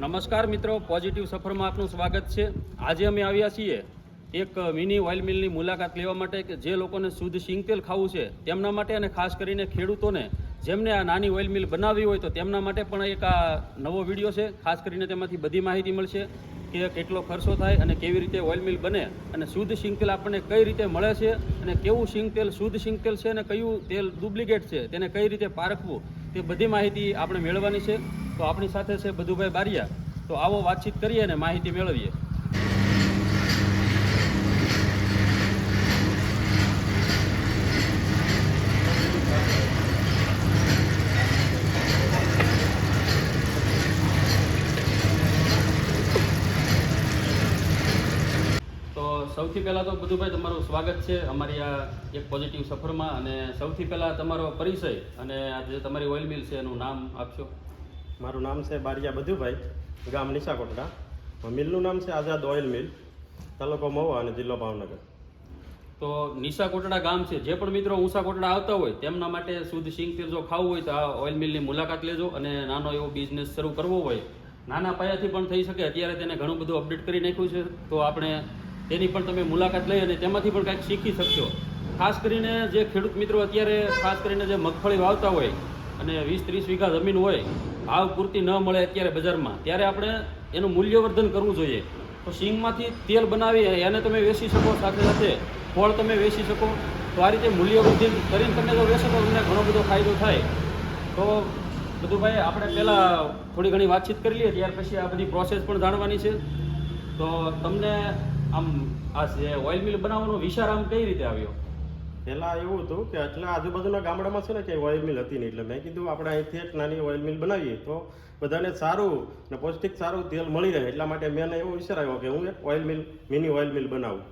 નમસ્કાર મિત્રો પોઝિટિવ સફરમાં આપનું સ્વાગત છે. આજે અમે આવ્યા છીએ એક મિની ઓઇલ મિલની મુલાકાત લેવા માટે કે જે લોકોને શુદ્ધ સિંગતેલ ખાવું છે, તેમના માટે અને ખાસ કરીને ખેડૂતોને જેમને આ નાની ઓઇલ મિલ બનાવવી હોય તો તેમના માટે પણ એક આ નવો વીડિયો છે. ખાસ કરીને તેમાંથી બધી માહિતી મળશે કે કેટલો ખર્ચો થાય અને કેવી રીતે ઓઇલ મિલ બને અને શુદ્ધ સિંગતેલ આપણને કઈ રીતે મળે છે અને કેવું સિંગતેલ શુદ્ધ સિંગતેલ છે અને કયું તેલ ડુપ્લિકેટ છે, તેને કઈ રીતે પારખવું તે બધી માહિતી આપણે મેળવવાની છે. તો આપણી સાથે છે બધુભાઈ બારિયા. તો આવો વાતચીત કરીએ અને માહિતી મેળવીએ. સૌથી પહેલાં તો બધુભાઈ, તમારું સ્વાગત છે અમારી આ એક પોઝિટિવ સફરમાં. અને સૌથી પહેલાં તમારો પરિચય અને આ જે તમારી ઓઇલ મિલ છે એનું નામ આપશો? મારું નામ છે બારિયા બધુભાઈ, ગામ નિશાકોટડા. મિલનું નામ છે આઝાદ ઓઇલ મિલ, તાલુકો મહુવા અને જિલ્લો ભાવનગર. તો નિશા કોટડા ગામ છે. જે પણ મિત્રો કોટડા આવતા હોય, તેમના માટે શુદ્ધ સિંગ તેલ જો ખાવું હોય તો આ ઓઇલ મિલની મુલાકાત લેજો અને નાનો એવો બિઝનેસ શરૂ કરવો હોય. નાના પાયાથી પણ થઈ શકે. અત્યારે તેને ઘણું બધું અપડેટ કરી નાખ્યું છે. તો આપણે તેની પણ તમે મુલાકાત લઈ અને તેમાંથી પણ કંઈક શીખી શકશો. ખાસ કરીને જે ખેડૂત મિત્રો અત્યારે, ખાસ કરીને જે મગફળી વાવતા હોય અને વીસ ત્રીસ વીઘા જમીન હોય ભાવ પૂરતી ન મળે અત્યારે બજારમાં. ત્યારે આપણે એનું મૂલ્યવર્ધન કરવું જોઈએ. તો સિંગમાંથી તેલ બનાવી એને તમે વેચી શકો, સાથે સાથે ફળ તમે વેચી શકો. તો આ રીતે મૂલ્યવર્ધન કરીને તમે જો વેચો તો તમને ઘણો બધો ફાયદો થાય. તો બધું ભાઈ આપણે પહેલાં થોડી ઘણી વાતચીત કરી લઈએ, ત્યાર પછી આ બધી પ્રોસેસ પણ જાણવાની છે. તો તમને આમ આ જે ઓઇલ મિલ બનાવવાનો વિચાર આમ કઈ રીતે આવ્યો? પહેલાં એવું હતું કે આટલા આજુબાજુના ગામડામાં છે ને કે ઓઇલ મિલ હતી નહીં. એટલે મેં કીધું આપણે અહીંથી એક નાની ઓઇલ મિલ બનાવીએ તો બધાને સારું ને પૌષ્ટિક સારું તેલ મળી રહે. એટલા માટે મેં એવો વિચાર આવ્યો કે હું એક oil mill mini oil mill બનાવું.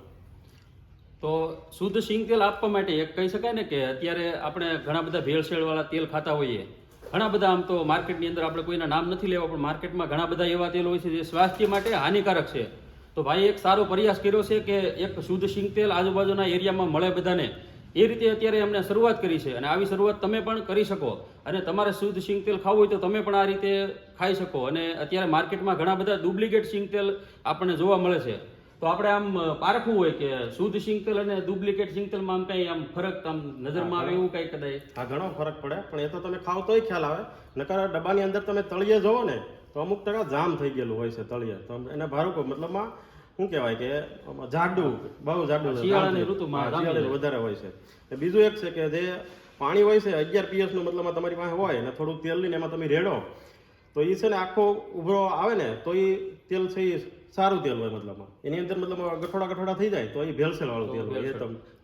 તો શુદ્ધ સિંગ તેલ આપવા માટે એક કહી શકાય ને કે અત્યારે આપણે ઘણા બધા ભેળસેળવાળા તેલ ખાતા હોઈએ. ઘણા બધા આમ તો માર્કેટની અંદર આપણે કોઈના નામ નથી લેવા, પણ માર્કેટમાં ઘણા બધા એવા તેલ હોય છે જે સ્વાસ્થ્ય માટે હાનિકારક છે. તો ભાઈ એક સારો પ્રયાસ કર્યો છે કે એક શુદ્ધ સિંગ તેલ આજુબાજુના એરિયામાં મળે બધાને. એ રીતે અત્યારે એમણે શરૂઆત કરી છે. અને આવી શરૂઆત તમે પણ કરી શકો. અને તમારે શુદ્ધ સિંગ તેલ ખાવું હોય તો તમે પણ આ રીતે ખાઈ શકો. અને અત્યારે માર્કેટમાં ઘણા બધા ડુપ્લિકેટ સિંગ તેલ આપણને જોવા મળે છે. તો આપણે આમ પારખવું હોય કે શુદ્ધ સિંગ તેલ અને ડુપ્લિકેટ સિંગ તેલમાં આમ કંઈ આમ ફરક આમ નજરમાં આવે એવું કંઈ કદાચ આ ઘણો ફરક પડે. પણ એ તો તમે ખાવ તોય ખ્યાલ આવે. નકર ડબ્બાની અંદર તમે તળિયે જોવો ને તો અમુક ટકા જામ થઈ ગયેલું હોય છે તળિયે. તો એને ભારું મતલબમાં શું કહેવાય કે જાડું બહુ જાડું શિયાળાની ઋતુમાં શિયાળાની વધારે હોય છે. બીજું એક છે કે જે પાણી હોય છે અગિયાર પીએસનું મતલબમાં તમારી પાસે હોય ને થોડું તેલ લઈને એમાં તમે રેડો તો એ છે ને આખો ઉભરો આવે ને તો એ તેલ છે એ સારું તેલ હોય મતલબમાં. એની અંદર મતલબ ગઠોડા ગઠોડા થઈ જાય તો એ ભેળસેળ વાળું તેલ હોય. એ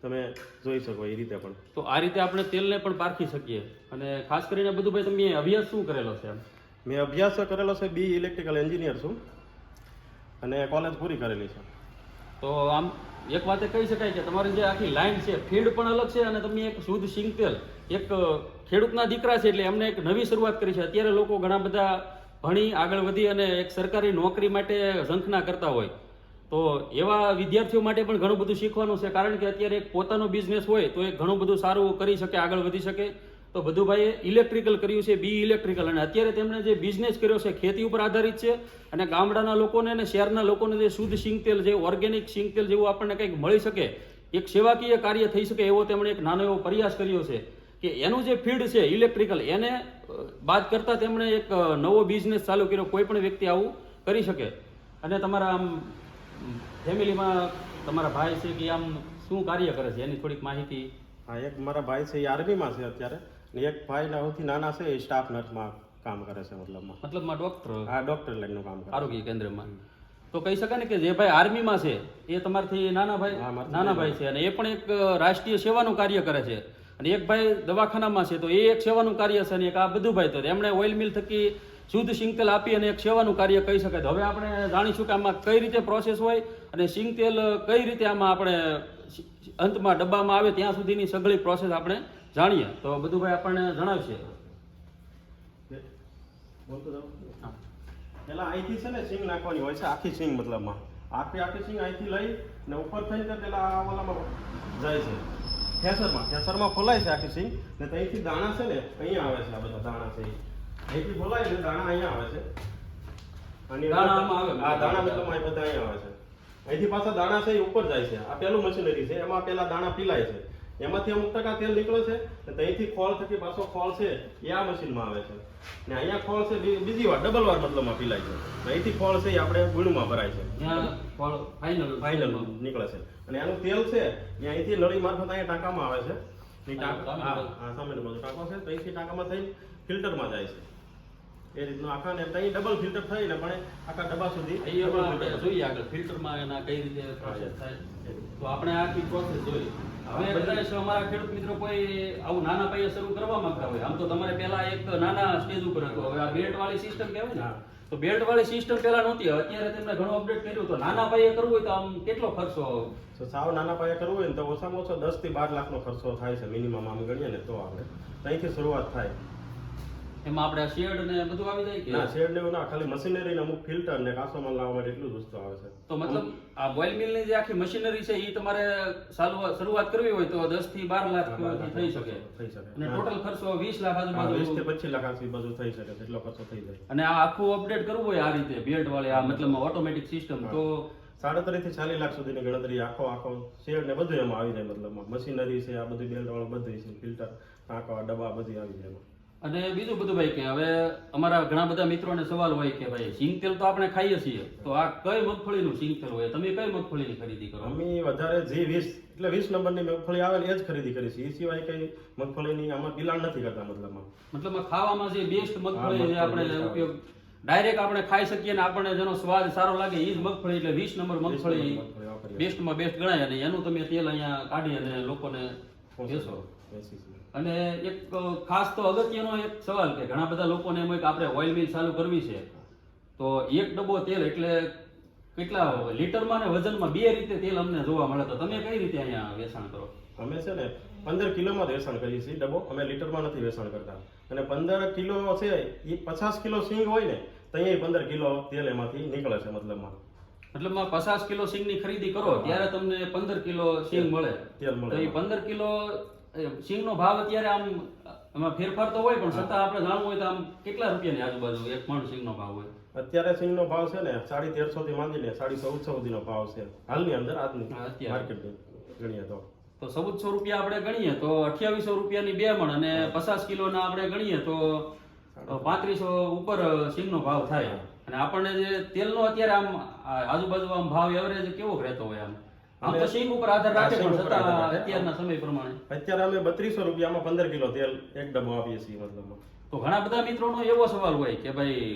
તમે જોઈ શકો એ રીતે પણ. તો આ રીતે આપણે તેલને પણ પારખી શકીએ. અને ખાસ કરીને બધું ભાઈ તમે અભ્યાસ શું કરેલો છે મેં અભ્યાસ કરેલો છે બી ઇલેક્ટ્રિકલ એન્જિનિયર છું. અને કોલેજ પૂરી કરેલી છે. તો આમ એક વાતે કહી શકાય કે તમારી જે આખી લાઈન છે ફીલ્ડ પણ અલગ છે અને તમે એક શુદ્ધ સિંગતેલ એક ખેડૂતના દીકરા છે એટલે એમને એક નવી શરૂઆત કરી છે. અત્યારે લોકો ઘણા બધા ભણી, આગળ વધી અને એક સરકારી નોકરી માટે ઝંખના કરતા હોય. તો એવા વિદ્યાર્થીઓ માટે પણ ઘણું બધું શીખવાનું છે. કારણ કે અત્યારે એક પોતાનો બિઝનેસ હોય તો એ ઘણું બધું સારું કરી શકે, આગળ વધી શકે. તો બધું ભાઈએ ઇલેક્ટ્રિકલ કર્યું છે, બી ઇલેક્ટ્રિકલ અને અત્યારે તેમણે જે બિઝનેસ કર્યો છે, ખેતી ઉપર આધારિત છે, અને ગામડાના લોકોને અને શહેરના લોકોને જે શુદ્ધ સિંગતેલ જે ઓર્ગેનિક સિંગતેલ જેવું આપણને કંઈક મળી શકે, એક સેવાકીય કાર્ય થઈ શકે એવો તેમણે એક નાનો એવો પ્રયાસ કર્યો છે કે એનું જે ફીલ્ડ છે ઇલેક્ટ્રિકલ એને બાદ કરતાં તેમણે એક નવો બિઝનેસ ચાલુ કર્યો, કોઈ પણ વ્યક્તિ આવું કરી શકે. અને તમારા આમ, ફેમિલીમાં તમારા ભાઈ છે કે આમ શું કાર્ય કરે છે? એની થોડીક માહિતી. હા, એક મારા ભાઈ છે, એ આર્મીમાં છે અત્યારે. ને એક ભાઈ સૌથી નાના છે એ સ્ટાફ નર્સમાં કામ કરે છે મતલબમાં. મતલબમાં ડોક્ટર આ ડોક્ટર લાઈનનું કામ કરે આરોગ્ય કેન્દ્રમાં. તો કહી શકાય ને કે જે ભાઈ આર્મીમાં છે એ તમારથી નાના ભાઈ હા, નાના ભાઈ છે અને એ પણ એક રાષ્ટ્રીય સેવાનું કાર્ય કરે છે. અને એક ભાઈ દવાખાનામાં છે તો એ એક સેવાનું કાર્ય છે અને એક આ બધું ભાઈ તો એમણે ઓઇલ મિલ થકી શુદ્ધ સિંગતેલ આપી અને એક સેવાનું કાર્ય કહી શકાય. તો હવે આપણે જાણીશું કે આમાં કઈ રીતે પ્રોસેસ હોય અને સિંગતેલ કઈ રીતે આમાં આપણે અંતમાં ડબ્બામાં આવે ત્યાં સુધીની સઘળી પ્રોસેસ આપણે જાણીએ. તો બધું ભાઈ આપણને જણાવશે. પેલા અહીંથી છે ને સિંગ નાખવાની હોય છે આખી સિંગ મતલબમાં. આખી આખી સિંગ અહીંથી લઈ ને ઉપર થઈને પેલા આ ઓલામાં જાય છે. ખેસરમાં. ખેસરમાં ફોલાય છે આખી સિંગ. ને ત્યાંથી દાણા છે ને અહીંયા આવે છે આ બધા દાણા છે. અહીંથી ફોલાય ને દાણા અહીંયા આવે છે. અને દાણામાં આવે આ દાણા મતલબ એ બધા અહીંયા આવે છે. અહીંથી પાછા દાણા છે એ ઉપર જાય છે. આ પેલું મશીનરી છે. એમાં પેલા દાણા પીલાય છે. એમાંથી અમુક ટકા તેલ નીકળે છે અને ત્યાંથી ખોળ થકી પાછો ખોળ છે એ આ મશીનમાં આવે છે. ને અહીંયા ખોળ છે બીજી વાર ડબલ વાર મતલબમાં પીલાય છે. અહીંથી ખોળ છે એ આપણે ગુણમાં ભરાય છે. ફાઇનલ નીકળે છે. અને આનું તેલ છે એ અહીંથી નળી મારફત અહીંયા ટાંકામાં આવે છે. ટાંકા છે. તો અહીંથી ટાંકામાં થઈ ફિલ્ટરમાં જાય છે. એ રીતનું આખા ને ત્યાં ડબલ ફિલ્ટર થઈ ને પણ આખા ડબ્બા સુધી જોઈએ આગળ ફિલ્ટરમાં એના કઈ રીતે પ્રોસેસ થાય. તો આપણે આખી પ્રોસેસ જોઈ હવે કદાચ અમારા ખેડૂત મિત્રો કોઈ આવું નાના પાયે શરૂ કરવા માંગતા હોય? આમ તો તમારે પહેલા એક નાના સ્ટેજ ઉપર હતો. હવે આ બેલ્ટ વાળી સિસ્ટમ કહેવાય ને, તો બેલ્ટ વાળી સિસ્ટમ પહેલા નહોતી. અત્યારે તેમણે ઘણું અપડેટ કર્યું. તો નાના પાયે કરવું હોય તો આમ કેટલો ખર્ચો? તો સાવ નાના પાયે કરવું હોય ને તો ઓછામાં ઓછો દસથી બાર લાખનો ખર્ચો થાય છે મિનિમમ આમ ગણીએ ને તો આપણે ત્યાંથી શરૂઆત થાય. એમાં આપણે શેડ ને બધું આવી જાય ના શેડ ને એવું ના ખાલી મશીનરી ને અમુક ફિલ્ટર ને કાચો માલ લાવવા માટે એટલું જ વસ્તુ આવે છે. તો મતલબ આ બોઇલ મિલની જે આખી મશીનરી છે એ તમારે શરૂઆત કરવી હોય તો દસથી બાર લાખ થઈ શકે. થઈ શકે. અને ટોટલ ખર્ચો વીસ લાખ વીસ આજુબાજુ. થી પચીસ લાખ આસી બાજુ થઈ શકે એટલો ખર્ચો થઈ જાય. અને આ આખું અપડેટ કરવું હોય આ રીતે બેલ્ટ વાળી આ મતલબ ઓટોમેટિક સિસ્ટમ તો સાડત્રીસથી ચાલીસ લાખ સુધીની ગણતરી આખો આખો શેડ ને બધું એમાં આવી જાય મતલબ મશીનરી છે આ બધું બેલ્ટ વાળું બધું છે ફિલ્ટર ટાંકા ડબ્બા બધી આવી જાય અને બીજું બધું ભાઈ કે હવે અમારા ઘણા બધા મિત્રોને સવાલ હોય કે ભાઈ સિંગ તેલ તો આપણે ખાઈએ છીએ. તો આ કઈ મગફળીનું સિંગ તેલ હોય? તમે કઈ મગફળીની ખરીદી કરો? અમે વધારે જે વીસ એટલે વીસ નંબરની મગફળી આવે ને એ જ ખરીદી કરી છે એ સિવાય કઈ મગફળીની આમાં પિલાણ નથી કરતા મતલબમાં. મતલબ ખાવામાં જે બેસ્ટ મગફળી જે આપણે ઉપયોગ ડાયરેક્ટ આપણે ખાઈ શકીએ ને આપણને જેનો સ્વાદ સારો લાગે એ જ મગફળી એટલે વીસ નંબર મગફળી બેસ્ટમાં બેસ્ટ ગણાય. અને એનું તમે તેલ અહીંયા કાઢી અને લોકોને બેસો. અને એક ખાસ તો અગત્યનો એક સવાલ કે ઘણા બધા લોકોને એમ હોય કે આપણે ઓઇલ મિલ ચાલુ કરવી છે. તો એક ડબ્બો તેલ એટલે કેટલા લીટરમાં ને વજનમાં બે રીતે તેલ અમને જોવા મળે? તો તમે કઈ રીતે અહીંયા વેચાણ કરો? અમે છે ને પંદર કિલોમાં જ વેચાણ કરીએ છીએ ડબ્બો. અમે લીટરમાં નથી વેચાણ કરતા. અને પંદર કિલો છે એ પચાસ કિલો સિંગ હોય ને તો અહીંયા પંદર કિલો તેલ એમાંથી નીકળે છે મતલબમાં. મતલબમાં પચાસ કિલો સિંગની ખરીદી કરો ત્યારે તમને પંદર કિલો સિંગ મળે. તેલ મળે. એ પંદર કિલો સિંગનો ભાવ અત્યારે આમ એમાં ફેરફાર તો હોય પણ છતાં આપણે જાણવું હોય તો આમ કેટલા રૂપિયાની આજુબાજુ એક મણ સિંગનો ભાવ હોય? અત્યારે સિંગનો ભાવ છે ને સાડી તેરસો થી માંડીને સાડી ચૌદસો સુધીનો ભાવ છે. હાલની અંદર આજની માર્કેટ માર્કેટની ગણીએ તો. તો ચૌદસો રૂપિયા આપણે ગણીએ તો અઠ્યાવીસો રૂપિયાની બે મણ અને પચાસ કિલોના આપણે ગણીએ તો પાંત્રીસો ઉપર સિંગનો ભાવ થાય. અને આપણને જે તેલનો અત્યારે આમ આજુબાજુ આમ ભાવ એવરેજ કેવો રહેતો હોય આમ? આમ તો સિંગ ઉપર આધાર રાખે પણ છતાં અત્યારના સમય પ્રમાણે. અત્યારે અમે બત્રીસો રૂપિયામાં પંદર કિલો તેલ એક ડબ્બો આપીએ છીએ તો ઘણા બધા મિત્રોનો એવો સવાલ હોય કે ભાઈ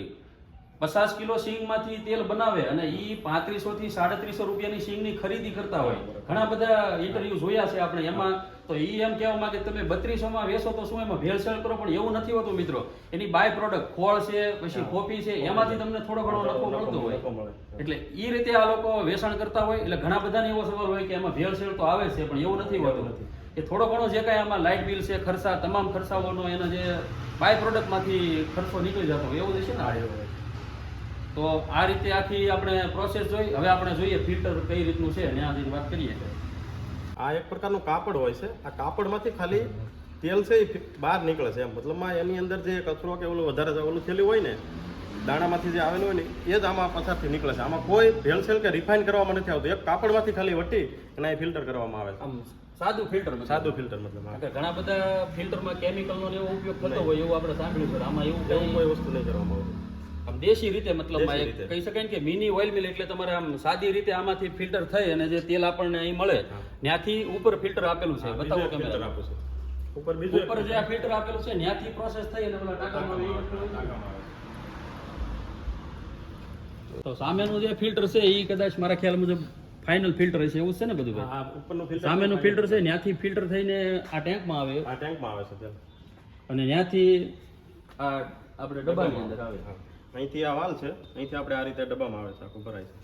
પચાસ કિલો સિંગમાંથી તેલ બનાવે અને ઈ પાંત્રીસો થી સાડત્રીસો રૂપિયાની સિંગની ખરીદી કરતા હોય. ઘણા બધા ઇન્ટરવ્યુ જોયા છે આપણે. એમાં તો ઈ એમ કહેવા માંગે તમે બત્રીસો માં વેચો તો શું એમાં ભેળસેળ કરો? પણ એવું નથી હોતું મિત્રો. એની બાય પ્રોડક્ટ ખોળ છે પછી કોફી છે એમાંથી તમને થોડો ઘણો નફો મળતો હોય. એટલે એ રીતે આ લોકો વેચાણ કરતા હોય એટલે ઘણા બધાને એવો સવાલ હોય કે એમાં ભેળસેળ તો આવે છે પણ એવું નથી હોતું. કે થોડો ઘણો જે કાંઈ આમાં લાઇટ બિલ છે ખર્ચા તમામ ખર્ચાઓનો એના જે બાય પ્રોડક્ટમાંથી ખર્ચો નીકળી જતો હોય એવું જ છે ને. તો આ રીતે આખી આપણે પ્રોસેસ જોઈ. હવે આપણે જોઈએ ફિલ્ટર કઈ રીતનું છે ત્યાંથી વાત કરીએ. આ એક પ્રકારનું કાપડ હોય છે. આ કાપડમાંથી ખાલી તેલ છે એ બહાર નીકળે છે એમ. મતલબમાં એની અંદર જે કચરો કે ઓલું વધારે ઓલું થયેલું હોય ને દાણામાંથી જે આવેલું હોય ને એ જ આમાં પછાડથી નીકળે છે. આમાં કોઈ ભેળસેળ કે રિફાઇન કરવામાં નથી આવતું. એક કાપડમાંથી ખાલી વટી અને એ ફિલ્ટર કરવામાં આવે છે. આમ સાદું ફિલ્ટર સાદું ફિલ્ટર મતલબ ઘણા બધા ફિલ્ટરમાં કેમિકલનો એવો ઉપયોગ થતો હોય એવું આપણે સાંભળ્યું છે. આમાં એવું કંઈ વસ્તુ નહીં કરવામાં આવતું. દેશી રીતે મતલબ કહી શકાય ને કે મિની ઓઇલ મિલ એટલે તમારે આમ સાદી રીતે આમાંથી ફિલ્ટર થઈ અને જે તેલ આપણને અહીં મળે ત્યાંથી ઉપર ફિલ્ટર આપેલું છે. બતાવો કેમેરા આપું છું. ઉપર બીજું ઉપર જે આ ફિલ્ટર આપેલું છે ત્યાંથી પ્રોસેસ થઈ અને પેલા ટાંકામાં. તો સામેનું જે ફિલ્ટર છે એ કદાચ મારા ખ્યાલ મુજબ ફાઇનલ ફિલ્ટર છે એવું છે ને બધું? હા ઉપરનું ફિલ્ટર સામેનું ફિલ્ટર છે ત્યાંથી ફિલ્ટર થઈને આ ટેન્કમાં આવે. આ ટેન્કમાં આવે છે અને ત્યાંથી આ આપણે ડબ્બાની અંદર આવે. અહીંથી આ વાલ છે અહીંથી આપણે આ રીતે ડબ્બામાં આવે છે આખું ભરાય છે.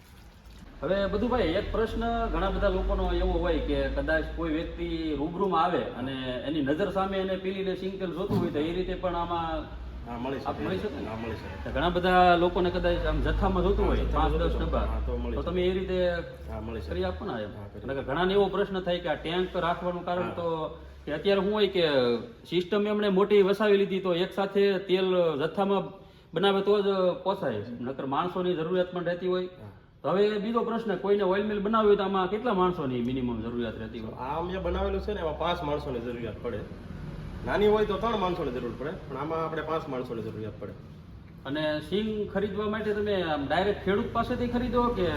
હવે બધું ભાઈ એક પ્રશ્ન ઘણા બધા લોકોનો એવો હોય કે કદાચ કોઈ વ્યક્તિ રૂબરૂમાં આવે અને એની નજર સામે એને પીલીને સિંકલ જોતું હોય તો એ રીતે પણ આમાં મળી શકે. મળી શકે ઘણા બધા લોકોને કદાચ આમ જથ્થામાં જોતું હોય પાંચ દસ ડબ્બા તો તમે એ રીતે કરી આપો ને ઘણાને એવો પ્રશ્ન થાય કે આ ટેન્ક રાખવાનું કારણ તો કે અત્યારે શું હોય કે સિસ્ટમ એમણે મોટી વસાવી લીધી તો એક સાથે તેલ જથ્થામાં બનાવે તો જ પોસાય. નકર માણસોની જરૂરિયાત પણ રહેતી હોય. તો હવે બીજો પ્રશ્ન કોઈને ઓઇલ મિલ બનાવવી હોય તો આમાં કેટલા માણસોની મિનિમમ જરૂરિયાત રહેતી હોય? આમ જે બનાવેલું છે ને એમાં પાંચ માણસોની જરૂરિયાત પડે. નાની હોય તો ત્રણ માણસોની જરૂર પડે પણ આમાં આપણે પાંચ માણસોની જરૂરિયાત પડે. અને સિંગ ખરીદવા માટે તમે આમ ડાયરેક્ટ ખેડૂત પાસેથી ખરીદો કે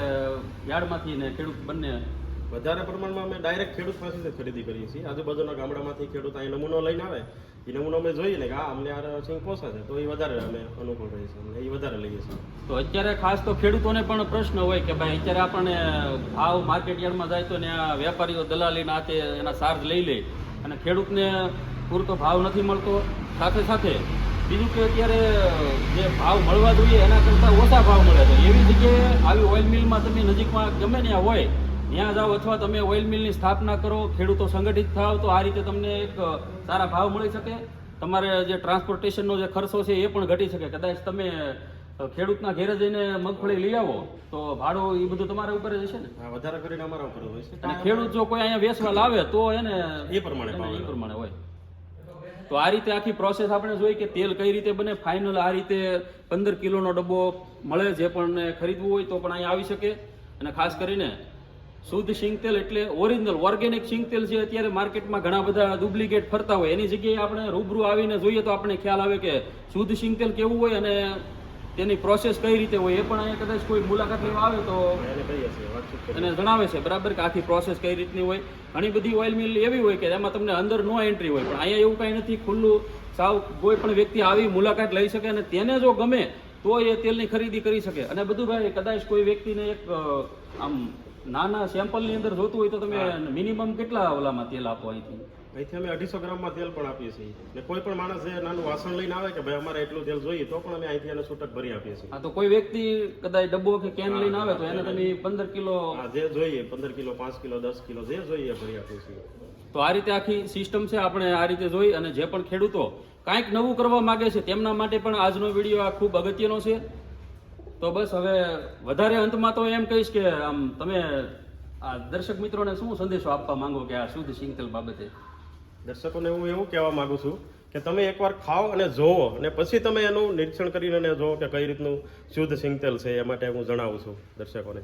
યાર્ડમાંથી ને ખેડૂત બંને? વધારે પ્રમાણમાં અમે ડાયરેક્ટ ખેડૂત પાસેથી ખરીદી કરીએ છીએ. આજુબાજુના ગામડામાંથી ખેડૂત અહીં નમૂનો લઈને આવે. એ નમૂનો અમે જોઈએ ને કે આ અમને આ સિંગ પોસાશે તો એ વધારે અમે અનુકૂળ છીએ અમને એ વધારે લઈએ છીએ. તો અત્યારે ખાસ તો ખેડૂતોને પણ પ્રશ્ન હોય કે ભાઈ અત્યારે આપણને ભાવ માર્કેટ યાર્ડમાં જાય તો ને આ વેપારીઓ દલાલી નાતે એના ચાર્જ લઈ લે અને ખેડૂતને પૂરતો ભાવ નથી મળતો. સાથે સાથે બીજું કે અત્યારે જે ભાવ મળવા જોઈએ એના કરતાં ઓછા ભાવ મળે છે. એવી જગ્યાએ આવી ઓઇલ મિલમાં તમે નજીકમાં ગમે ત્યાં હોય ત્યાં જાઓ અથવા તમે ઓઇલ મિલની સ્થાપના કરો ખેડૂતો સંગઠિત થાવ તો આ રીતે તમને એક સારા ભાવ મળી શકે. તમારે જે ટ્રાન્સપોર્ટેશનનો જે ખર્ચો છે એ પણ ઘટી શકે. કદાચ તમે ખેડૂતના ઘેરે જઈને મગફળી લઈ આવો તો ભાડું એ બધું તમારા ઉપર જ ને? વધારે કરીને અમારા ઉપર હોય છે. અને ખેડૂત જો કોઈ અહીંયા વેચવા લાવે તો એને એ પ્રમાણે એ પ્રમાણે હોય. તો આ રીતે આખી પ્રોસેસ આપણે જોઈ કે તેલ કઈ રીતે બને ફાઇનલ આ રીતે પંદર કિલોનો ડબ્બો મળે જે પણ ખરીદવું હોય તો પણ અહીંયા આવી શકે. અને ખાસ કરીને શુદ્ધ સિંગ તેલ એટલે ઓરિજિનલ ઓર્ગેનિક સિંગ તેલ છે અત્યારે માર્કેટમાં ઘણા બધા ડુપ્લિકેટ ફરતા હોય એની જગ્યાએ આપણે રૂબરૂ આવીને જોઈએ તો આપણને ખ્યાલ આવે કે શુદ્ધ સિંગ તેલ કેવું હોય અને તેની પ્રોસેસ કઈ રીતે હોય એ પણ અહીંયા કદાચ કોઈ મુલાકાત લેવા આવે તો એને જણાવે છે. બરાબર કે આખી પ્રોસેસ કઈ રીતની હોય? ઘણી બધી ઓઇલ મિલ એવી હોય કે એમાં તમને અંદર નો એન્ટ્રી હોય પણ અહીંયા એવું કાંઈ નથી ખુલ્લું સાવ કોઈ પણ વ્યક્તિ આવી મુલાકાત લઈ શકે અને તેને જો ગમે તો એ તેલની ખરીદી કરી શકે. અને બધું ભાઈ કદાચ કોઈ વ્યક્તિને એક અ, આમ નાના સેમ્પલની અંદર જોતું હોય તો તમે મિનિમમ કેટલા ઓલામાં તેલ આપો અહીંથી? અહીંથી અમે અઢીસો ગ્રામમાં તેલ પણ આપીએ છીએ. ને કોઈ પણ માણસ જે નાનું વાસણ લઈને આવે કે ભાઈ અમારે એટલું તેલ જોઈએ તો પણ અમે અહીંથી એને છૂટક ભરી આપીએ છીએ. હા તો કોઈ વ્યક્તિ કદાચ ડબ્બો કે કેન લઈને આવે તો એને તમે પંદર કિલો જે જોઈએ પંદર કિલો પાંચ કિલો દસ કિલો જે જોઈએ ભરી આપીએ છીએ. તો આ રીતે આખી સિસ્ટમ છે આપણે આ રીતે જોઈ અને જે પણ ખેડૂતો કાંઈક નવું કરવા માગે છે તેમના માટે પણ આજનો વીડિયો આ ખૂબ અગત્યનો છે. તો બસ હવે વધારે અંતમાં તો એમ કહીશ કે, આમ, તમે આ દર્શક મિત્રોને શું સંદેશો આપવા માંગો કે આ શુદ્ધ સિંગતેલ બાબતે? દર્શકોને હું એવું કહેવા માગું છું કે તમે એકવાર ખાઓ અને જોવો અને પછી તમે એનું નિરીક્ષણ કરીને જોવો કે કઈ રીતનું શુદ્ધ સિંગતેલ છે એ માટે હું જણાવું છું દર્શકોને.